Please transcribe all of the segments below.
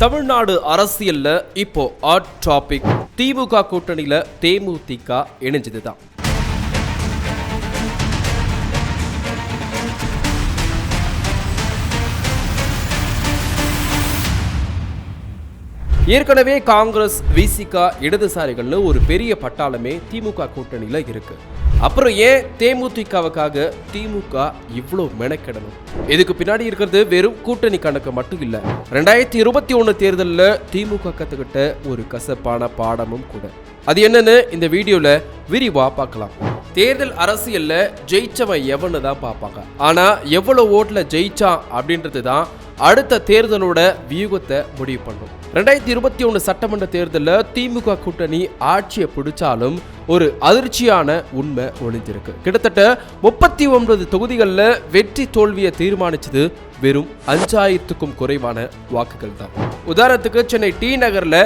தமிழ்நாடு அரசியல்ல இப்போ hot topic திமுக கூட்டணியில தேமுதிக இணைஞ்சதுதான். ஏற்கனவே காங்கிரஸ் விசிகா இடதுசாரிகள்னு ஒரு பெரிய பட்டாளமே திமுக கூட்டணியில் இருக்கு. அப்புறம் ஏன் தேமுதிகவுக்காக திமுக இவ்வளோ மெனக்கெடணும்? இதுக்கு பின்னாடி இருக்கிறது வெறும் கூட்டணி கணக்கு மட்டும் இல்லை. ரெண்டாயிரத்தி இருபத்தி ஒன்று தேர்தலில் திமுக கற்றுக்கிட்ட ஒரு கசப்பான பாடமும் கூட. அது என்னன்னு இந்த வீடியோவில் விரிவா பார்க்கலாம். தேர்தல் அரசியலில் ஜெயிச்சவன் எவன்னு தான் பார்ப்பாங்க. ஆனால் எவ்வளோ ஓட்டில் ஜெயிச்சான் அப்படின்றது தான் அடுத்த தேர்தலோட வியூகத்தை முடிவு பண்ணும். ரெண்டாயிரத்தி இருபத்தி ஒன்று சட்டமன்ற தேர்தலில் திமுக கூட்டணி ஆட்சியை பிடிச்சாலும் ஒரு அதிர்ச்சியான உண்மை ஒளிஞ்சிருக்கு கிட்டத்தட்ட முப்பத்தி ஒன்பது தொகுதிகளில் வெற்றி தோல்வியை தீர்மானிச்சது வெறும் அஞ்சாயிரத்துக்கும் குறைவான வாக்குகள் தான். உதாரணத்துக்கு சென்னை டி நகரில்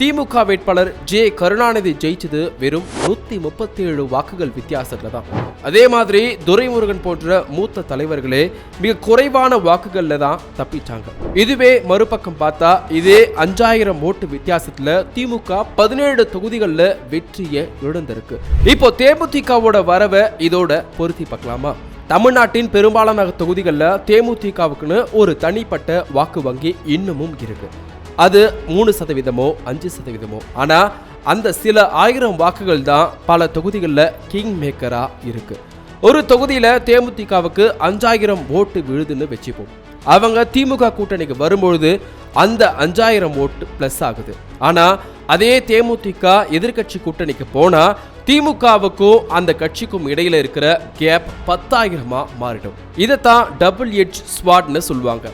திமுக வேட்பாளர் ஜே கருணாநிதி ஜெயிச்சது வெறும் நூத்தி முப்பத்தி ஏழு வாக்குகள் வித்தியாசத்துல தான். அதே மாதிரி துரைமுருகன் போன்ற மூத்த தலைவர்களே மிக குறைவான வாக்குகள்ல தான் தப்பிச்சாங்க. இதுவே மறுபக்கம் பார்த்தா இதே அஞ்சாயிரம் ஓட்டு வித்தியாசத்துல திமுக பதினேழு தொகுதிகளில் வெற்றியை இழந்திருக்கு. இப்போ தேமுதிகவோட வரவை இதோட பொருத்தி பார்க்கலாமா? தமிழ்நாட்டின் பெரும்பாலான தொகுதிகளில் தேமுதிகவுக்குன்னு ஒரு தனிப்பட்ட வாக்கு வங்கி இன்னமும் இருக்குது அது மூணு சதவீதமோ அஞ்சு சதவீதமோ. ஆனால் அந்த சில ஆயிரம் வாக்குகள் தான் பல தொகுதிகளில் கிங் மேக்கராக இருக்கு. ஒரு தொகுதியில் தேமுதிகவுக்கு அஞ்சாயிரம் ஓட்டு விழுதுன்னு வச்சுப்போம். அவங்க திமுக கூட்டணிக்கு வரும்பொழுது அந்த அஞ்சாயிரம் ஓட்டு ப்ளஸ் ஆகுது. ஆனால் அதே தேமுதிக எதிர்க்கட்சி கூட்டணிக்கு போனால் திமுகவுக்கும் அந்த கட்சிக்கும் இடையில இருக்கிற கேப் பத்தாயிரமா மாறிடும். இதைத்தான் டபுள் எட்ஜ் ஸ்வாட்னு சொல்லுவாங்க.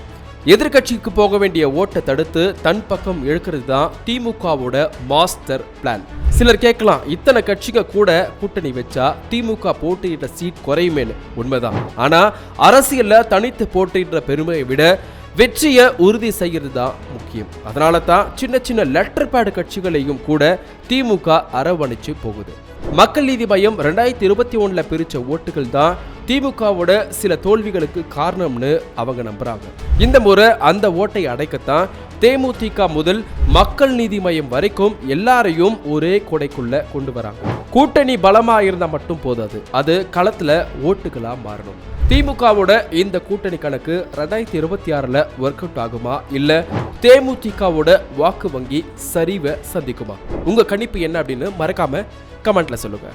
எதிர்க்கட்சிக்கு போக வேண்டிய ஓட்டை தடுத்து தன் பக்கம் இழுக்கிறது தான் திமுகவோட மாஸ்டர் பிளான். சிலர் கேட்கலாம் இத்தனை கட்சிங்க கூட கூட்டணி வச்சா திமுக போட்டியிட்ட சீட் குறையுமேனு உண்மைதான். ஆனா அரசியல்ல தனித்து போட்டியிடுற பெருமையை விட வெற்றியை உறுதி செய்கிறது தான் முக்கியம். அதனால தான் சின்ன சின்ன லெட்டர் பேடு கட்சிகளையும் கூட திமுக அரவணைச்சு போகுது. மக்கள் நீதி மையம் ரெண்டாயிரத்தி இருபத்தி ஒன்றில் பிரித்த ஓட்டுகள் தான் திமுகவோட சில தோல்விகளுக்கு காரணம்னு அவங்க நம்புறாங்க. இந்த முறை அந்த ஓட்டை அடைக்கத்தான் தேமுதிக முதல் மக்கள் நீதி மையம் வரைக்கும் எல்லாரையும் ஒரே கொடைக்குள்ள கொண்டு வராங்க. கூட்டணி பலமா இருந்தா மட்டும் போதாது. அது களத்துல ஓட்டுகளா மாறணும். திமுகவோட இந்த கூட்டணி கணக்கு ரெண்டாயிரத்தி இருபத்தி ஆறுல ஒர்க் அவுட் ஆகுமா? இல்ல தேமுதிகவோட வாக்கு வங்கி சரிவை சந்திக்குமா? உங்க கணிப்பு என்ன அப்படின்னு மறக்காம கமெண்ட்ல சொல்லுங்க.